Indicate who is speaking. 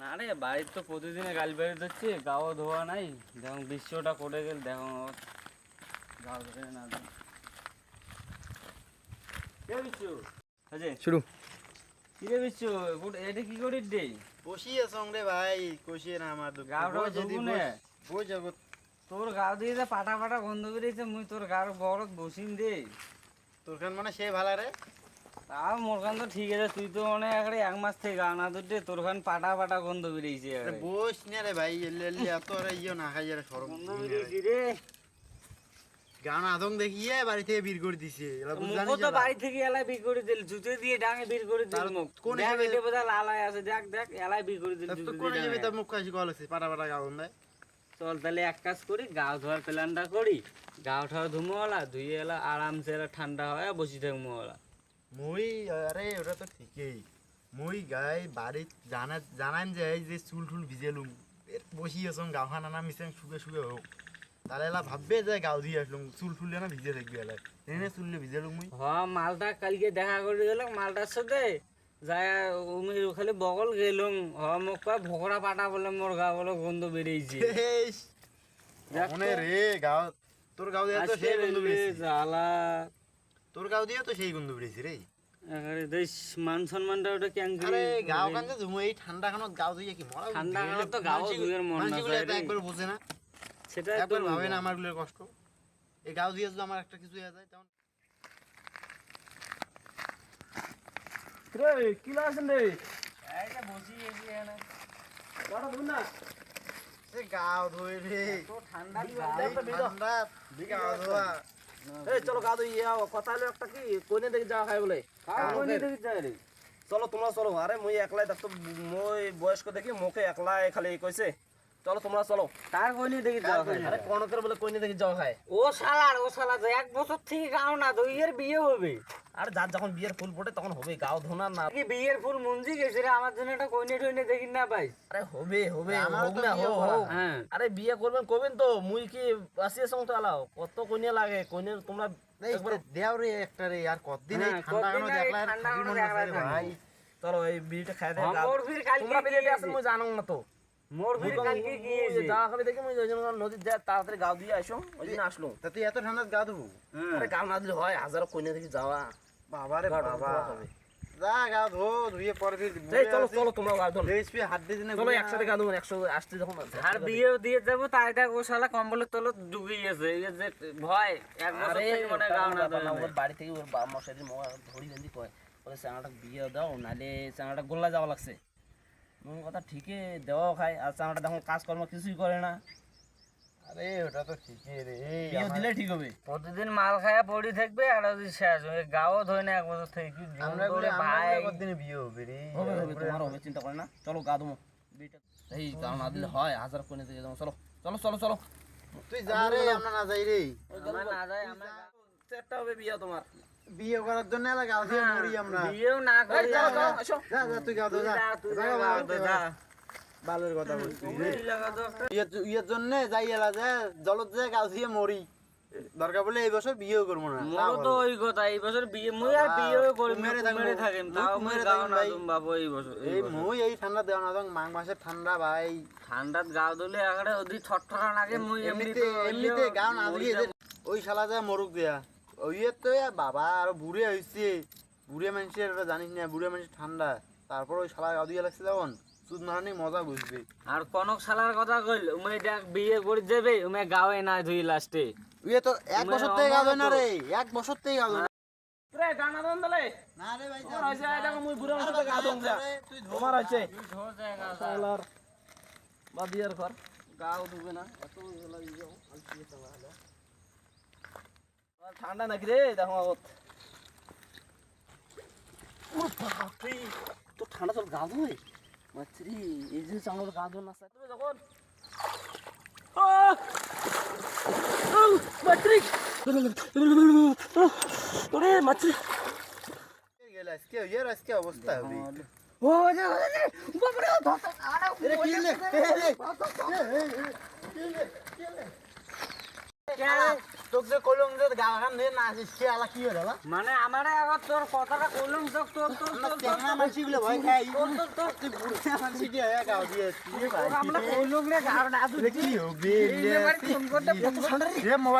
Speaker 1: না রে বাড়ির তো প্রতিদিনে গাল বেড়ে গাও ধোয়া নাই। দেখুন করে গেল গাও ধরে না
Speaker 2: শুরু।
Speaker 1: কিরে বিচ্ছু? এটা কি করিস রে?
Speaker 3: ভাই কষিয়ে না আমার দুঃখ।
Speaker 1: গাওটা ধুবুনে।
Speaker 3: বই জগৎ
Speaker 1: তোর গাও দিয়ে যে পাটা পাটা গন্ধ বেরিয়েছে মুই তোর গার বড় বসিন দে
Speaker 3: তোর খান মানে সে ভালো রে?
Speaker 1: তাও মোর কান তো ঠিক আছে তুই তো মনে এক মাস থেকে তোর খান পাটা পাটা গন্ধ বেরিয়েছে
Speaker 3: বস না রে ভাই এলে এলে এত রে ইয়ে না খাই রে সরম
Speaker 1: গন্ধ বেরিয়েছে রে।
Speaker 3: গান আদং দেখিয়ে বাড়ি থেকে বীর করে দিছে জানিস
Speaker 1: তো বাড়ি থেকে এলাই বিক্রি করে দিল জুতে দিয়ে ডাঙে বিক্রি করে দিল মুখ।
Speaker 3: কোন
Speaker 1: এটা বোধহয় লাল হয়ে আছে দেখ দেখ এলাই বিক্রি করে দিল জুতে
Speaker 3: কোন যাবে মুখ কাশি কল আছে? পাটা পাটা গাউন দেয়।
Speaker 1: চল তাহলে এক কাজ করি গাও ধোয়ার প্ল্যানটা করি। গাও ঠাও ধুমোওয়ালা ধুয়ে এলা আরামসে এলা ঠান্ডা হয় বসে থাকব ওলা।
Speaker 3: মই আরে ওটা তো ঠিকই। মই গাই বাড়ি জানা জানান যে এই যে চুল টুল ভিজেলুম এর বসি আছং গাওখান আনা মিশে শুকে শুকে হোক তাহলে এলা ভাববে যে গাও দিয়ে আসলুম চুল টুল না ভিজে থাকবে এলা। এনে চুললে ভিজেলুম মুই।
Speaker 1: হ মালটা কালকে দেখা করে গেলাম মালটার সাথে যায় উমি খালি বগল গেলুম। হ মোক কয় ভকরা পাটা বলে মোর গা বলে গন্ধ বেরিয়েছে।
Speaker 3: মনে রে গাও তোর গাও দিয়ে তো সেই গন্ধ বেরিয়েছে
Speaker 1: জ্বালা
Speaker 3: তোর গাও দিয়ে তো সেই গন্ধ বেরিয়েছে রে।
Speaker 1: একেবারে দেশ মান সম্মানটা ওটা কেন
Speaker 3: আরে গাও কান্দে তুমি এই ঠান্ডা খানত গাও দিয়ে কি মরা
Speaker 1: ঠান্ডা খানত তো গাও ধুয়ের মন না যায়
Speaker 3: একবার বোঝে না।
Speaker 1: সেটা
Speaker 3: একবার ভাবে না আমারগুলোর কষ্ট। এই গাও দিয়ে যদি আমার একটা কিছু হয়ে যায় তখন
Speaker 2: রে কি লাগছেন রে?
Speaker 1: এইটা বসি এসি এনে
Speaker 2: বড় বুন না?
Speaker 3: সে গাও ধুয়ে রে।
Speaker 1: তো ঠান্ডা
Speaker 3: ঠান্ডা। গাও ধোয়া।
Speaker 2: এই চলো গাদু ইয়া কথা হলো একটা কি? কোনে দেখি যাওয়া খাই বলে?
Speaker 1: যায় রে
Speaker 2: চলো তোমরা চলো আরে মুই একলাই দেখতো মই বয়স্ক দেখি মোকে একলাই খালি কইছে। চলো তোমরা চলো।
Speaker 1: তার কোনি দেখি খায়
Speaker 2: আরে কনকের বলে কোনে দেখি যাওয়া খায়
Speaker 1: ও শালার ও শালা যে এক বছর থেকে গাও না তো ইয়ের বিয়ে হবে।
Speaker 2: আর যার যখন বিয়ের ফুল ফোটে তখন হবে গাও ধোনা না।
Speaker 1: কি বিয়ের ফুল মঞ্জি গেছে রে আমার জন্য একটা কইনে টইনে দেখি না পাই
Speaker 2: আরে হবে হবে হোক না হোক
Speaker 1: হ্যাঁ।
Speaker 2: আরে বিয়ে করবেন করবেন তো মুই কি আসিয়ে সঙ্গ তো আলাও? কত কইনে লাগে কইনে তোমরা
Speaker 3: দেও রে একটা রে আর কতদিন এই
Speaker 1: হ্যাঁ,
Speaker 3: ঠান্ডা
Speaker 1: কতদিন
Speaker 3: দেখলা?
Speaker 1: ঠান্ডা
Speaker 3: থাকি
Speaker 1: দেখলা
Speaker 3: ভাই?
Speaker 2: চলো এই বিয়েটা খাই
Speaker 1: ফির কালকে
Speaker 2: তোমরা বিয়ে আসলে মুই জানো না তো।
Speaker 3: গা
Speaker 2: যাওয়া।
Speaker 3: বাবা যা গা ধো ধুয়ে পরে
Speaker 2: চলো চলো তোমরা
Speaker 3: হাত দিয়ে দিনে
Speaker 2: চলো একসাথে আসতে যখন
Speaker 1: আর বিয়ে দিয়ে যাব তাই শালা কম্বলের তলত ডুবে গেছে। এই যে ভয় এক বছর থেকে মনে না
Speaker 2: বাড়ি থেকে ওর মা ধরি বেঁধি কয় বলে চানাটা বিয়ে দাও নালে চানাটা গোল্লা যাওয়া লাগছে। মন কথা ঠিকই দেওয়াও খায় আর চানাটা দেখুন কাজকর্ম কিছুই করে না।
Speaker 3: আরে ওটা তো ঠিকই রে। এই
Speaker 2: বিয়ে দিলে ঠিক হবে।
Speaker 1: প্রতিদিন মাল খায়া পড়ি থাকবে আর ওই শেষ হয়ে গাও ধরে না এক বছর থেকে। কি
Speaker 3: আমরা
Speaker 1: করে
Speaker 3: বলে
Speaker 1: ভাই।
Speaker 3: কতদিনে বিয়ে হবে রে।
Speaker 2: হবে হবে তোমার হবে চিন্তা করে না। চলো গা দমো এই গাও না দিলে হয় হাজার কোনে থেকে যাব চলো চলো চলো চলো।
Speaker 3: তুই যা রে। আমরা না যাই রে।
Speaker 1: আমার না যায় আমার
Speaker 2: একটা হবে বিয়ে তোমার।
Speaker 3: বিয়ে করার জন্য এলা গাও দিয়ে মরি আমরা।
Speaker 1: বিয়েও না করি
Speaker 3: যা যা তুই গাও যা
Speaker 1: যা।
Speaker 3: বালের কথা
Speaker 1: একটা-
Speaker 3: ইয়ের- জন্য যাই এলা যে জলত যে গাও দিয়ে মরি। দরকার বলে এই বছর বিয়েও করব না।
Speaker 1: মোরও তো ওই কথা এই বছর বিয়ে মুই আর বিয়েও করি
Speaker 3: মেরে থাকব।
Speaker 1: মেরে
Speaker 3: মুখ
Speaker 1: তাও
Speaker 3: মেরে
Speaker 1: গাও না। দুম বাবু এই বছর এই
Speaker 3: মুই এই ঠান্ডা দেওয়া না মাঘ মাসের ঠান্ডা ভাই।
Speaker 1: ঠান্ডাত গাও দিলে একেবারে ওদি ছটফটা লাগে মুই
Speaker 3: এমনিতে এমনিতে গাও না দিয়ে ওই শালা যা মরুক দেয়া। ওই তো বাবা আরও বুড়ে হইছে। বুড়ে মানুষের ওটা জানিস না বুড়ে মানুষের ঠান্ডা। তারপর ওই শালা গাও দিয়ে লাগছে তখন সুদ মারানি মজা বুঝবে।
Speaker 1: আর কনক শালার কথা কইল উমে দেখ বিয়ে করে যাবে উমে গাওয়ে না ধুই লাস্টে।
Speaker 3: ইয়ে তো এক বছর থেকে গাও দেয় না রে এক বছর থেকে গাও দেয় না।
Speaker 2: রে গানা দন দলে
Speaker 3: না রে ভাই
Speaker 2: তোমার হয়েছে এই দেখো মুই বুড়ো মানুষের গা দম যা তোমার হয়েছে শালার বাদিয়ার ঘর। গাও ধুবে না এত বেলা ইয়ে আলসিয়ে চালা হলো আর ঠান্ডা নাকি রে? দেখো আগত ও বাপরে তো ঠান্ডা চল গা ধুই মাছরি এই যে চাঙর গা ধুন না তুমি যখন আহ! আহ! মাছরি ওরে মাছরি
Speaker 3: গেলে আজকে? ইয়ের আজকে অবস্থা হবে।
Speaker 2: ও যে বাপরে ও ধর
Speaker 3: কি লে লে। তোক যে কইলাম যে গাঁও খান নিয়ে না আসিস সে আলা কি হলো
Speaker 1: মানে আমারে আগত তোর কথাটা কইলাম তো তোর তোর তোর
Speaker 3: চেংনা মানসি গুলো ভয় খাই তুই বুড়া মানসি কি হয় গাঁও দিয়ে
Speaker 1: আমরা কইলাম রে গাড় না
Speaker 3: কি হবে
Speaker 1: করতে
Speaker 3: মোবাইল